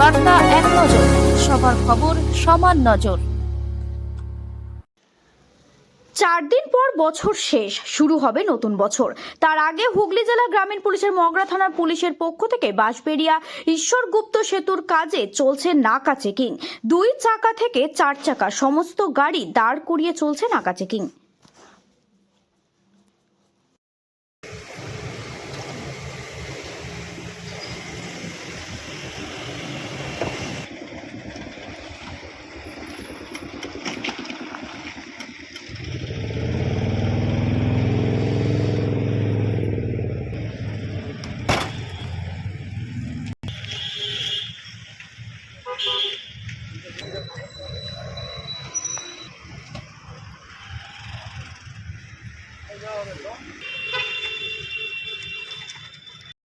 বার্তা এক নজর, সবার খবর সমান নজর। চার দিন পর বছর শেষ, শুরু হবে নতুন বছর। তার আগে হুগলি জেলা গ্রামীণ পুলিশের মগরা থানার পুলিশের পক্ষ থেকে বাঁশবেড়িয়া ঈশ্বরগুপ্ত সেতুর কাজে চলছে নাকা চেকিং। দুই চাকা থেকে চার চাকা, সমস্ত গাড়ি দাঁড় করিয়ে চলছে নাকা চেকিং। 안녕하세요.